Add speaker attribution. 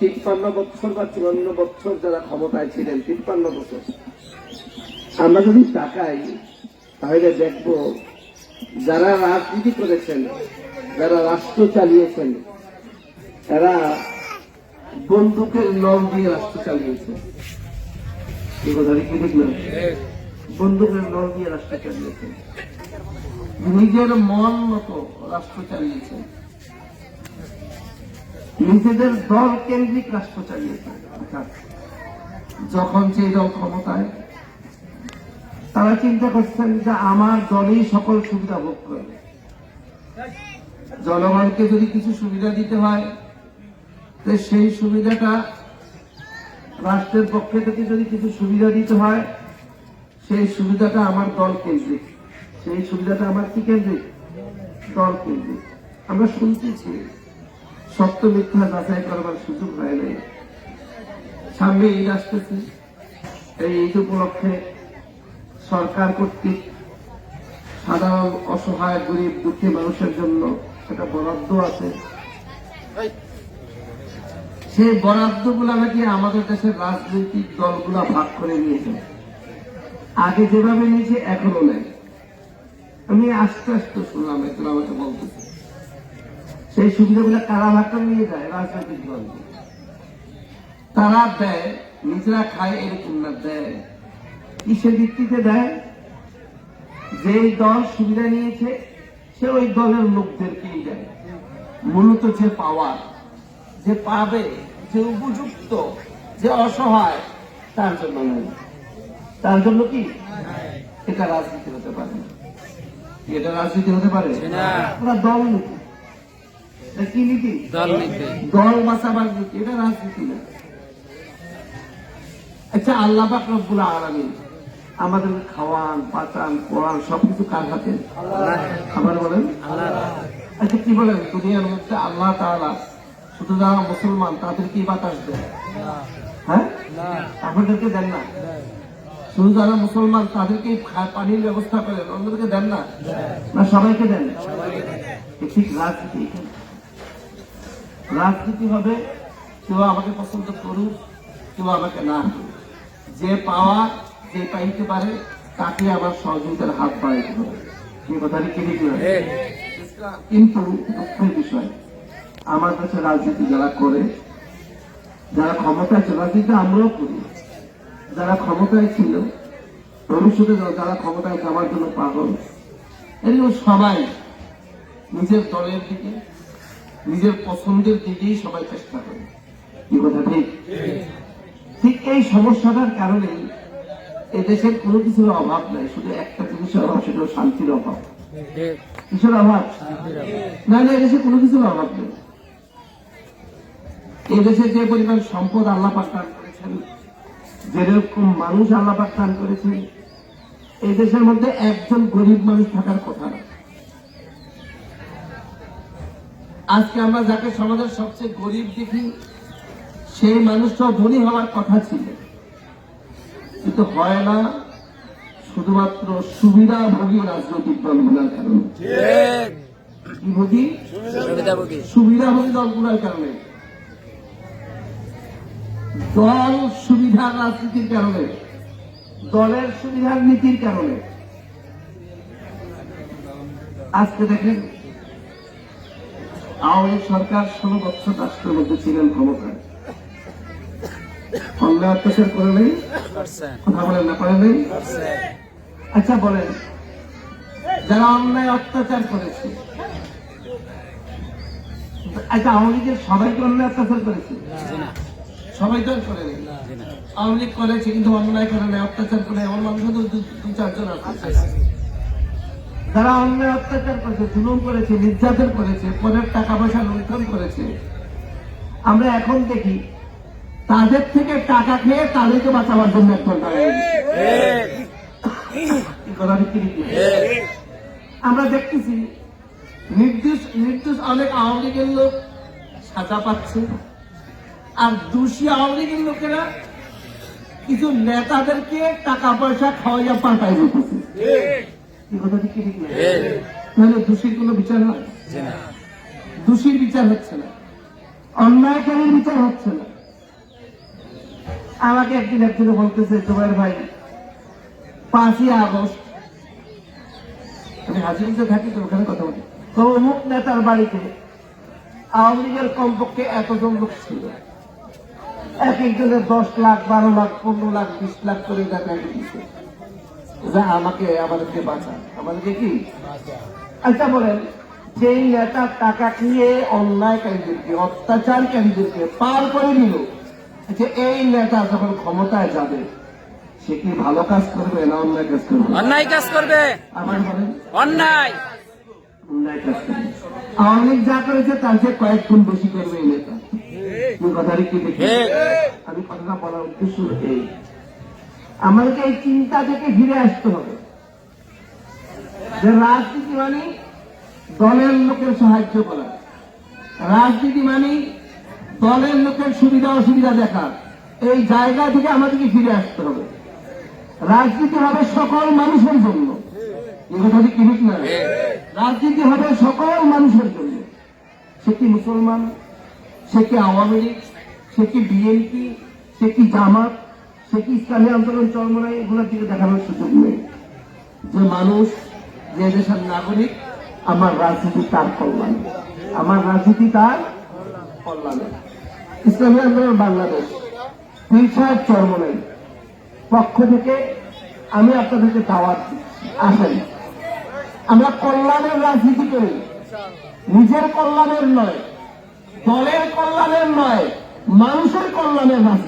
Speaker 1: তিপ্পান্ন বছর বা চুয়ান্ন বছর যারা ক্ষমতায় ছিলেন, তিপ্পান্ন বছর আমরা যদি তাকাই, তাহলে দেখব যারা রাজনীতি করেছেন, যারা রাষ্ট্র চালিয়েছেন এরা বন্দুকের নল দিয়ে রাষ্ট্র চালিয়েছে। বন্দুকের নল দিয়ে রাষ্ট্র চালিয়েছেন নিজের মন মতো রাষ্ট্র চালিয়েছেন নিজেদের দল কেন্দ্রিক রাষ্ট্র চালিয়েছে যখন সেই দল ক্ষমতায়, তারা চিন্তা করছেন যে আমার দলই সকল সুবিধা ভোগ করবে জনগণকে যদি কিছু সুবিধা দিতে হয়, তো সেই সুবিধাটা রাষ্ট্রের পক্ষে থেকে যদি কিছু সুবিধা দিতে হয়, সেই সুবিধাটা আমার দল কেন্দ্রিক। সেই সুবিধাটা আমার কি কেন্দ্রিক? দল কেন্দ্রিক। আমরা শুনতেছি। সত্য মিথ্যা যাচাই করবার সুযোগ হয় নাই। সামনে ঈদ আসতেছে। এই ঈদ উপলক্ষে সরকার কর্তৃক সাধারণ অসহায়, গরিব, দুঃখী মানুষের জন্য একটা বরাদ্দ আছে। সেই বরাদ্দগুলা নাকি আমাদের দেশের রাজনৈতিক দলগুলা ভাগ করে নিয়েছে। আগে যেভাবে নিয়েছে এখনও নেই। আমি আস্তে আস্তে শুনলাম এখন আমাকে বলতেছে। সেই সুবিধাগুলো কারা ভাগ করে নিয়ে যায় রাজনৈতিক দল তারা দেয় নিজেরা খায় এরকম না দেয়। কিসের ভিত্তিতে দেয়? যে দল সুবিধা নিয়েছে সে ওই দলের লোকদেরকেই দেয়। মূলত যে পাওয়ার যে পাবে যে উপযুক্ত যে অসহায় তার জন্য নয়। তার জন্য কি? এটা রাজনীতি হতে পারে এটা রাজনীতি হতে পারে? ওরা দল নীতি কি নীতি?
Speaker 2: দল
Speaker 1: বাঁচাবার নীতি এটা রাজনীতি না। আচ্ছা আল্লাহ পাক রব্বুল আলামিন আমাদের খাওয়ান পাচান পড়ান সবকিছু কার হাতে? আবার বলেন? আচ্ছা কি বলেন? দুনিয়ার মধ্যে আল্লাহ তাআলা শুধু যারা মুসলমান তাদের কি বাতাস দেয়? হ্যাঁ? আপনাদেরকে দেন না? শুধু যারা মুসলমান তাদেরকে পানির ব্যবস্থা করেন অন্যদেরকে দেন না? না সবাইকে দেন? ঠিক রাজনীতি। রাজনীতি হবে কেউ আমাকে পছন্দ করুক কেউ আমাকে না করুক। যে পাওয়া যে পাইতে পারে তাকে আবার সহযোগিতার হাত বাড়াইতে হবে। এই কথাটি কি লিখলাম কিন্তু দুঃখের বিষয় আমার কাছে রাজনীতি যারা করে যারা ক্ষমতায় আছে রাজনীতি আমরাও করি। যারা ক্ষমতায় ছিল ভবিষ্যতে যারা ক্ষমতায় যাওয়ার জন্য পাগল। এরকম সবাই নিজের দলের দিকে নিজের পছন্দের দিকেই সবাই চেষ্টা করে। কি কথা, ঠিক? ঠিক এই সমস্যাটার কারণে এদেশের কোনো কিছুর অভাব নাই, শুধু একটা জিনিসের অভাব, সেটা শান্তির অভাব। কিসের অভাব? না না এদেশে কোনো কিছুর অভাব নেই। এদেশে যে পরিমাণ সম্পদ আল্লাহ দান করেছেন, যেরকম মানুষ আল্লাহ দান করেছেন এই দেশের মধ্যে একজন গরিব মানুষ থাকার কথা না। আজকে আমরা যাকে সমাজের সবচেয়ে গরিব দেখি সেই মানুষটাও ধনী হওয়ার কথা ছিল। কিন্তু হয় না শুধুমাত্র সুবিধাভোগী রাজনৈতিক দলগুলোর কারণে।
Speaker 2: সুবিধাভোগী
Speaker 1: সুবিধাভোগী দলগুলোর কারণে। দল সুবিধার রাজনীতির কারণে দলের সুবিধার নীতির কারণে। আজকে দেখেন আওয়ামী সরকার ষোলো বছর রাষ্ট্রের মধ্যে ছিলেন ক্ষমতায়। অত্যাচার করে নেই, কথা না করে নেই। আচ্ছা বলেন, যারা অন্যায় অত্যাচার করেছে আচ্ছা আওয়ামী লীগের সবাই কি অন্যায় অত্যাচার করেছে? সবাই তো আর করেনি
Speaker 2: জি
Speaker 1: আওয়ামী লীগ করেছে, কিন্তু অন্যায় করে নেই, অত্যাচার করে এমন মানুষ দু চারজন আছে। যারা অন্যায় অত্যাচার করেছে, জুলুম করেছে, নির্যাতন করেছে, পরের টাকা পয়সা লুণ্ঠন করেছে। আমরা এখন দেখি, তাদের থেকে টাকা খেয়ে তাদেরকে বাঁচাবার জন্য? আমরা দেখতেছি নির্দিষ্ট নির্দিষ্ট অনেক আওয়ামী লীগের লোক সাজা পাচ্ছে। আর দোষী আওয়ামী লীগের লোকেরা কিছু নেতাদেরকে টাকা পয়সা খাওয়াইয়া এই কথাটি কি ঠিক না তাহলে দোষীর কোনো বিচার হয়? দোষীর বিচার হচ্ছে না। অন্যায়কারীর বিচার হচ্ছে না। আমাকে একদিন একজনে বলতেছে তোমার ভাই পাঁচই আগস্ট আমি হাজিগঞ্জে থাকি তো ওখানে কথা বলি। তো অমুক নেতার বাড়িতে আওয়ামী লীগের কমপক্ষে এতজন লোক ছিল। এক একজনের দশ লাখ বারো লাখ পনেরো লাখ বিশ লাখ করে টাকা দিচ্ছে যা আমাকে আমাদেরকে বাঁচা আমাদেরকে কি? আচ্ছা বলেন যেই নেতা টাকা খেয়ে অন্যায়কারীদেরকে অত্যাচারকারীদেরকে পার করে নিল যে এই নেতা যখন ক্ষমতায় যাবে সে কি ভালো কাজ করবে না অন্যায় কাজ করবে?
Speaker 2: অন্যায় কাজ করবে।
Speaker 1: আমার বলেন।
Speaker 2: অন্যায়।
Speaker 1: অন্যায় কাজ করবে। আওয়ামী লীগ যা করেছে তার চেয়ে কয়েক গুণ বেশি করবে এই নেতা। তুমি কথাটি কি দেখি আমি কথাটা বলার উদ্দেশ্য এই। আমাদেরকে এই চিন্তা থেকে ফিরে আসতে হবে যে রাজনীতি মানে দলের লোকের সাহায্য করা। রাজনীতি মানে দলের লোকের সুবিধা অসুবিধা দেখা। এই জায়গা থেকে আমাদেরকে ফিরে আসতে হবে। রাজনীতি হবে সকল মানুষের জন্য। রাজনীতি হবে সকল মানুষের জন্য। সে কি মুসলমান? সে কি আওয়ামী লীগ? সে কি বিএনপি? সে কি জামাত? সে কি আন্দোলন এগুলোর দিকে দেখানোর সুযোগ নেই। যে মানুষ, যে দেশের নাগরিক, আমার রাজনীতি তার কল্যাণ। আমার রাজনীতি তার ইসলামী আন্দোলন বাংলাদেশ। সাহেব পক্ষ থেকে আমি আপনাদেরকে দাওয়াত আসেন। আমরা কল্যাণের রাজনীতি করি। নিজের কল্যাণের নয়, দলের কল্যাণের নয়, মানুষের কল্যাণের রাজনীতি।